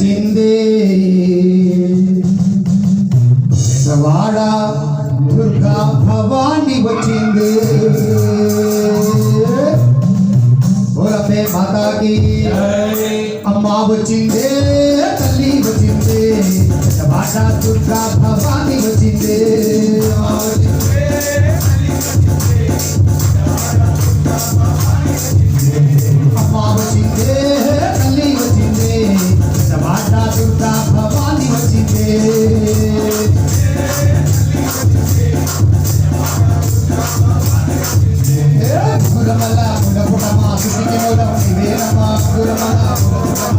వచ్చిందే వాడ దుర్గా భవాని వచ్చింది బోలపే మాతాకి అమ్మ వచ్చిందే తల్లి వచ్చిందే వాడ దుర్గా భవాని వచ్చిందే అమ్మ പുലമല്ല പുലപുടമാ സുഖിക്കുന്നൊരു നിവേദമാ പുലമല്ല പുലപുടമാ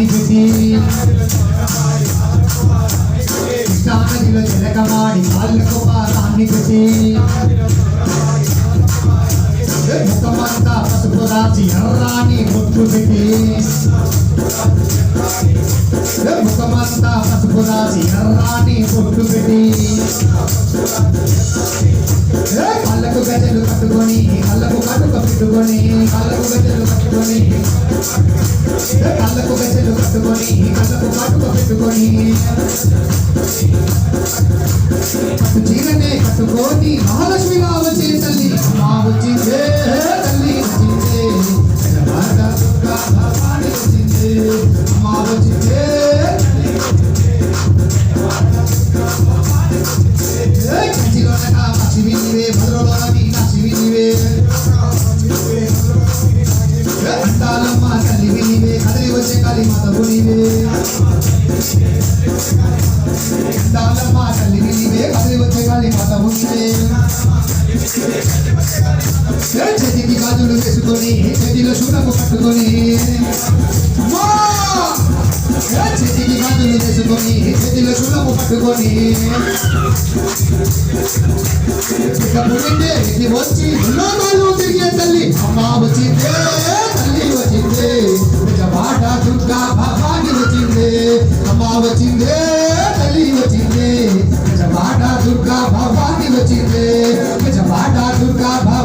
పారాన్ని పెట్టి కృష్ణా కాళ్ళకు పారాన్ని పెట్టి ముఖమంతా పసుపు రాసి ఎర్రాని ముట్టు పెట్టి ముఖమంతా పసుపు రాసి ఎర్రాని ముట్టు పెట్టి ఏ కళ్ళకు గజలు కట్టుకు కళ్ళకు కట్టుక పెట్టుకొని కళ్ళకు గజలు కట్టుకొని కళ్ళకు గజలు కట్టుకొని కళ్ళకు కట్టుక పెట్టుకొని. పట్టు చీరనే కట్టుకొని మహాలక్ష్మి మా వచ్చే తల్లి చేతికి గాజులు వేసుకొని చేతిలో శూలము కట్టుకొని చేతికి గాజులు వేసుకొని చేతిలో శూలము పట్టుకొని ఇక ఇది వచ్చి లోకాలు తిరిగే తల్లి అమ్మ వచ్చిందే Baba.